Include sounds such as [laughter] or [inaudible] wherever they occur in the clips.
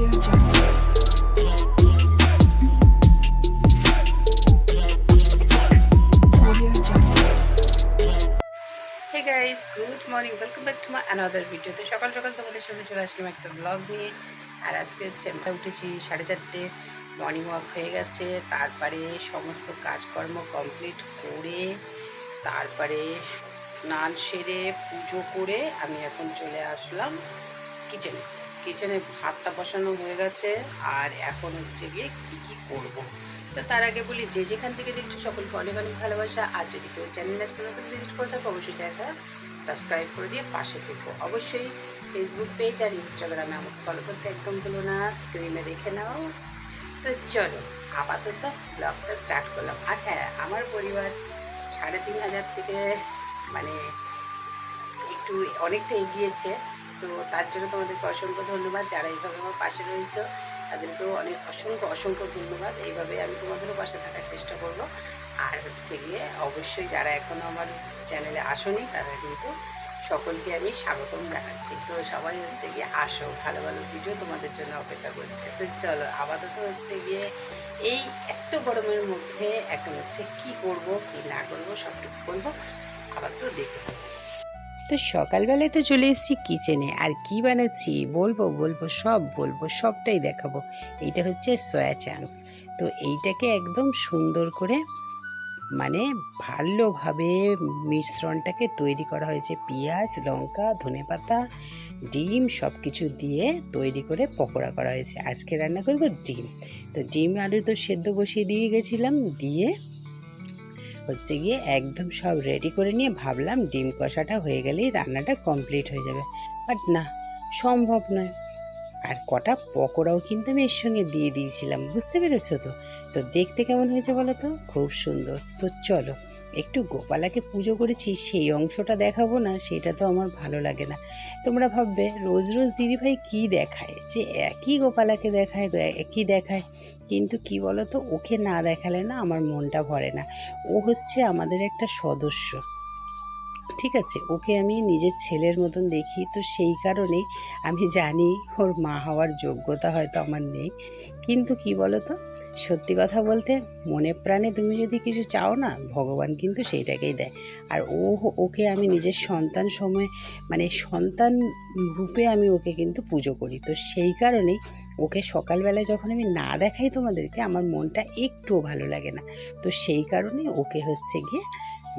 Guys good morning welcome video তো সকাল সকাল তোমাদের চলে আসলাম একটা ব্লগ আর আজকে উঠেছি সাড়ে চারটে। মর্নিং ওয়াক হয়ে গেছে। তারপরে সমস্ত কাজকর্ম কমপ্লিট করে, তারপরে স্নান সেরে, পুজো করে আমি এখন চলে আসলাম কিচেনে কিচেনে ভাতটা বসানো হয়ে গেছে, আর এখন হচ্ছে গিয়ে কী কী করব? তো তার আগে বলি, যে যেখান থেকে দেখছ সকলকে অনেক অনেক ভালোবাসা, আর যদি কেউ চ্যানেল আজকে নতুন ভিজিট করে থাকো, অবশ্যই চ্যানেলটা সাবস্ক্রাইব করে দিয়ে পাশে থেকো। অবশ্যই ফেসবুক পেজ আর ইনস্টাগ্রামে আমাকে ফলো করতে একদম ভুলো না স্ক্রিনে দেখে নাও। তো চলো, আপাতত ব্লগটা স্টার্ট করলাম। আর হ্যাঁ আমার পরিবার সাড়ে তিন হাজার থেকে মানে একটু অনেকটা এগিয়েছে। তো তার জন্য তোমাদেরকে অসংখ্য ধন্যবাদ যারা এইভাবে আমার পাশে রয়েছে। তাদেরকেও অনেক অসংখ্য অসংখ্য ধন্যবাদ। এইভাবে আমি তোমাদেরও পাশে থাকার চেষ্টা করব। আর হচ্ছে গিয়ে অবশ্যই যারা এখনও আমার চ্যানেলে আসেনি, তারা কিন্তু সকলকে আমি স্বাগতম জানাচ্ছি। তো সবাই হচ্ছে গিয়ে আসো, ভালো ভালো ভিডিও তোমাদের জন্য অপেক্ষা করছে। তো চলো, আপাতত হচ্ছে গিয়ে এই এত গরমের মধ্যে এখন হচ্ছে কি করব, কি না করব, সবটুকু করব আপাতত দেখতে থাকো। তো সকালবেলায় তো চলে এসেছি কিচেনে আর কি বানাচ্ছি? বলব বলব, সব বলব, সবটাই দেখাবো। এইটা হচ্ছে সয়া চাংস তো এইটাকে একদম সুন্দর করে মানে ভালোভাবে মিশ্রণটাকে তৈরি করা হয়েছে। পেঁয়াজ, লঙ্কা, ধনেপাতা, ডিম সব কিছু দিয়ে তৈরি করে পকোড়া করা হয়েছে। আজকে রান্না করব ডিম। তো ডিম, আলু তো সেদ্ধ বসিয়ে দিয়ে গেছিলাম। দিয়ে হচ্ছে গিয়ে একদম সব রেডি করে নিয়ে ভাবলাম ডিম কষাটা হয়ে গেলেই রান্নাটা কমপ্লিট হয়ে যাবে। বাট না, সম্ভব নয়। আর কটা পকোড়াও কিন্তু আমি এর সঙ্গে দিয়ে দিয়েছিলাম, বুঝতে পেরেছ তো? তো দেখতে কেমন হয়েছে বলো তো? খুব সুন্দর। তো চলো, একটু গোপালাকে পুজো করেছি, সেই অংশটা দেখাবো না, সেটা তো আমার ভালো লাগে না। তোমরা ভাববে, রোজ রোজ দিদিভাই কি দেখায়? যে একই গোপালাকে দেখায়, একই দেখায়। কিন্তু কি বলো তো ওকে না দেখালে না আমার মনটা ভরে না। ও হচ্ছে আমাদের একটা সদস্য। ঠিক আছে? ওকে আমি নিজের ছেলের মতন দেখি, তো সেই কারণেই আমি জানি ওর মা হওয়ার যোগ্যতা হয়তো আমার নেই। কিন্তু কি বলো তো সত্যি কথা বলতে মনে প্রাণে তুমি যদি কিছু চাও না, ভগবান কিন্তু সেইটাকেই দেয়। আর ও ওকে আমি নিজের সন্তান সময় মানে সন্তান রূপে আমি ওকে কিন্তু পুজো করি। তো সেই কারণেই ওকে সকালবেলায় যখন আমি না দেখাই তোমাদেরকে, আমার মনটা একটুও ভালো লাগে না। তো সেই কারণে ওকে হচ্ছে গিয়ে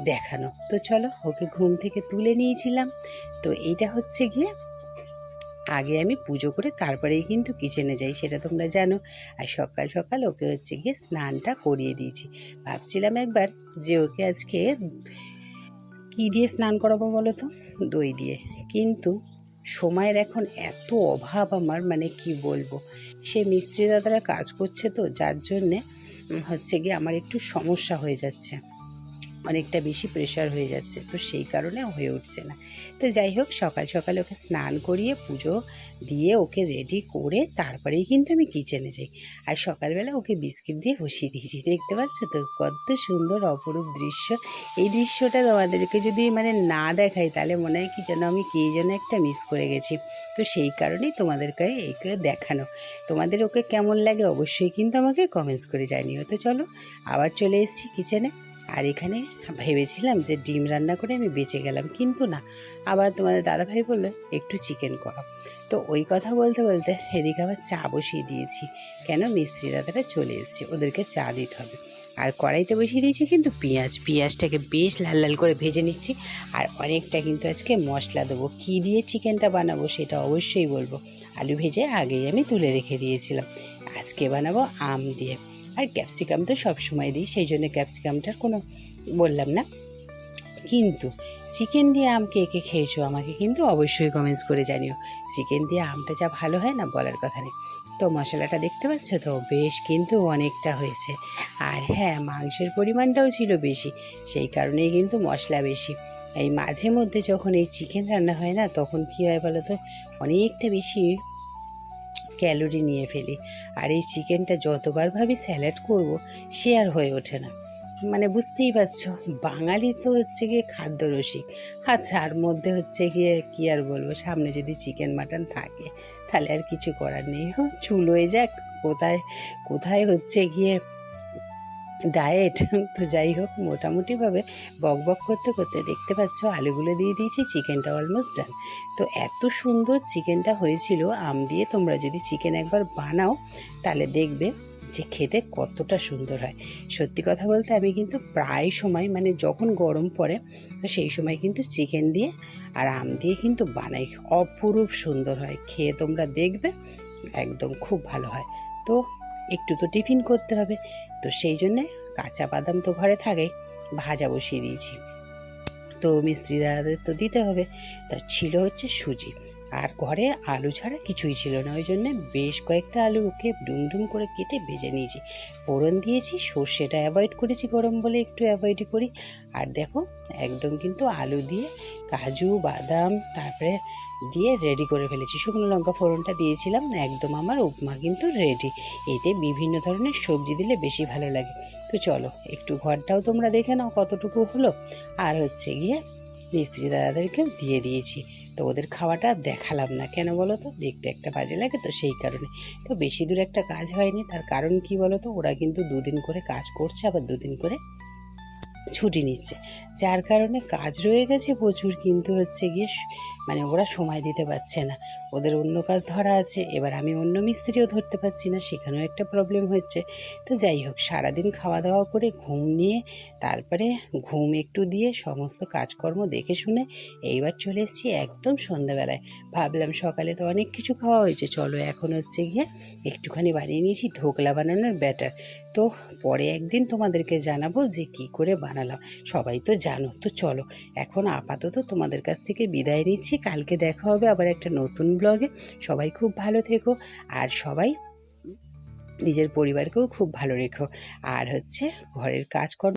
দেখানো। তো চলো, ওকে ঘুম থেকে তুলে নিয়েছিলাম। তো এইটা হচ্ছে গিয়ে আগে আমি পুজো করে তারপরেই কিন্তু কিচেনে যাই, সেটা তোমরা জানো। আর সকাল সকাল ওকে হচ্ছে গিয়ে স্নানটা করিয়ে দিয়েছি। ভাবছিলাম একবার যে ওকে আজকে কী দিয়ে স্নান করাবো বলো তো দই দিয়ে। কিন্তু সময়ের এখন এত অভাব আমার মানে কি বলব? সে মিস্ত্রি দাদারা কাজ করছে তো, যার জন্যে হচ্ছে গিয়ে আমার একটু সমস্যা হয়ে যাচ্ছে। অনেকটা বেশি প্রেশার হয়ে যাচ্ছে, তো সেই কারণে হয়ে উঠছে না। তো যাই হোক, সকাল সকালে ওকে স্নান করিয়ে পুজো দিয়ে ওকে রেডি করে তারপরেই কিন্তু আমি কিচেনে যাই। আর সকালবেলা ওকে বিস্কিট দিয়ে বসিয়ে দিয়েছি দেখতে পাচ্ছ তো, কত সুন্দর অপরূপ দৃশ্য। এই দৃশ্যটা তোমাদেরকে যদি মানে না দেখাই, তাহলে মনে হয় কি যেন আমি কে যেন একটা মিস করে গেছি। তো সেই কারণেই তোমাদেরকে এইকে দেখানো। তোমাদের ওকে কেমন লাগে অবশ্যই কিন্তু আমাকে কমেন্টস করে জানিও। তো চলো, আবার চলে এসেছি কিচেনে আর এখানে ভেবেছিলাম যে ডিম রান্না করে আমি বেঁচে গেলাম, কিন্তু না। আবার তোমাদের দাদাভাই বলল, একটু চিকেন করো। তো ওই কথা বলতে বলতে এদিকে আবার চা বসিয়ে দিয়েছি। কেন? মিস্ত্রি দাদারা চলে এসেছে, ওদেরকে চা দিতে হবে। আর কড়াইতে বসিয়ে দিয়েছি কিন্তু পেঁয়াজ। পেঁয়াজটাকে বেশ লাল লাল করে ভেজে নিচ্ছি। আর অনেকটা কিন্তু আজকে মশলা দেবো। কী দিয়ে চিকেনটা বানাবো সেটা অবশ্যই বলব। আলু ভেজে আগেই আমি তুলে রেখে দিয়েছিলাম। আজকে বানাবো আম দিয়ে। আর ক্যাপসিকাম তো সবসময় দিই সেই জন্য ক্যাপসিকামটার কোনো বললাম না। কিন্তু চিকেন দিয়ে আম কে কে খেয়েছো আমাকে কিন্তু অবশ্যই কমেন্টস করে জানিও। চিকেন দিয়ে আমটা যা ভালো হয় না বলার কথা নেই। তো মশলাটা দেখতে পাচ্ছ তো? বেশ কিন্তু অনেকটা হয়েছে। আর হ্যাঁ মাংসের পরিমাণটাও ছিল বেশি, সেই কারণেই কিন্তু মশলা বেশি। এই মাঝে মধ্যে যখন এই চিকেন রান্না হয় না, তখন কী হয় বলো তো? অনেকটা বেশি ক্যালোরি নিয়ে ফেলি। আর এই চিকেনটা যতবার ভাবি স্যালাড করব, সে আর হয়ে ওঠে না। মানে বুঝতেই পারছ, বাঙালি তো হচ্ছে গিয়ে খাদ্য রসিক। আচ্ছা আর মধ্যে হচ্ছে গিয়ে কী আর বলব, সামনে যদি চিকেন মাটন থাকে, তাহলে আর কিছু করার নেই। হো চুলোয় যাক, কোথায় কোথায় হচ্ছে গিয়ে ডায়েট [laughs] তো যাই হোক, মোটামুটিভাবে বক বক করতে করতে দেখতে পাচ্ছ আলুগুলো দিয়ে দিয়েছি চিকেনটা অলমোস্ট ডান তো এত সুন্দর চিকেনটা হয়েছিল, আম দিয়ে তোমরা যদি চিকেন একবার বানাও, তাহলে দেখবে যে খেতে কতটা সুন্দর হয়। সত্যি কথা বলতে আমি কিন্তু প্রায় সময় মানে যখন গরম পড়ে, তো সেই সময় কিন্তু চিকেন দিয়ে আর আম দিয়ে কিন্তু বানাই। অপরূপ সুন্দর হয়, খেয়ে তোমরা দেখবে, একদম খুব ভালো হয়। তো একটু তো টিফিন করতে হবে। তো সেই জন্যে কাঁচা বাদাম তো ঘরে থাকে, ভাজা বসিয়ে দিয়েছি। তো মিস্ত্রি দাদাদের তো দিতে হবে। তা ছিল হচ্ছে সুজি। আর ঘরে আলু ছাড়া কিছুই ছিল না। ওই জন্যে বেশ কয়েকটা আলু ওকে ডুমডুম করে কেটে ভেজে নিয়েছি। ফোড়ন দিয়েছি, সর্ষেটা অ্যাভয়েড করেছি গরম বলে একটু অ্যাভয়েডই করি। আর দেখো, একদম কিন্তু আলু দিয়ে কাজু, বাদাম তারপরে দিয়ে রেডি করে ফেলেছি। শুকনো লঙ্কা ফোড়নটা দিয়েছিলাম, একদম আমার উপমা কিন্তু রেডি এতে বিভিন্ন ধরনের সবজি দিলে বেশি ভালো লাগে। তো চলো, একটু ঘরটাও তোমরা দেখে নাও কতটুকু হলো। আর হচ্ছে গিয়ে মিস্ত্রি দাদাদেরকেও দিয়ে দিয়েছি। তো ওদের খাওয়াটা দেখালাম না। কেন বলো তো দেখতে একটা বাজে লাগে তো সেই কারণে। তো বেশি দূর একটা কাজ হয়নি। তার কারণ কি বলো তো ওরা কিন্তু দুদিন করে কাজ করছে, আবার দুদিন করে ছুটি নিচ্ছে। যার কারণে কাজ রয়ে গেছে প্রচুর, কিন্তু হচ্ছে গিয়ে মানে ওরা সময় দিতে পারছে না। ওদের অন্য কাজ ধরা আছে, এবার আমি অন্য মিস্ত্রিও ধরতে পারছি না, সেখানেও একটা প্রবলেম হচ্ছে। তো যাই হোক, সারাদিন খাওয়া দাওয়া করে ঘুম নিয়ে, তারপরে ঘুম একটু দিয়ে সমস্ত কাজকর্ম দেখে শুনে এইবার চলে এসেছি একদম সন্ধ্যাবেলায়। ভাবলাম সকালে তো অনেক কিছু খাওয়া হয়েছে, চলো এখন হচ্ছে গিয়ে একটুখানি বানিয়ে নিয়েছি ধোকলা বানানোর ব্যাটার। তো পরে একদিন তোমাদেরকে জানাব যে কি করে বানালাম। সবাই তো জানো, তো চলো এখন আপাতত তোমাদের কাছ থেকে বিদায় নিচ্ছি। কালকে দেখা হবে আবার একটা নতুন ব্লগে সবাই খুব ভালো থেকো আর সবাই নিজের পরিবারকেও খুব ভালো রেখো। আর হচ্ছে, ঘরের কাজকর্ম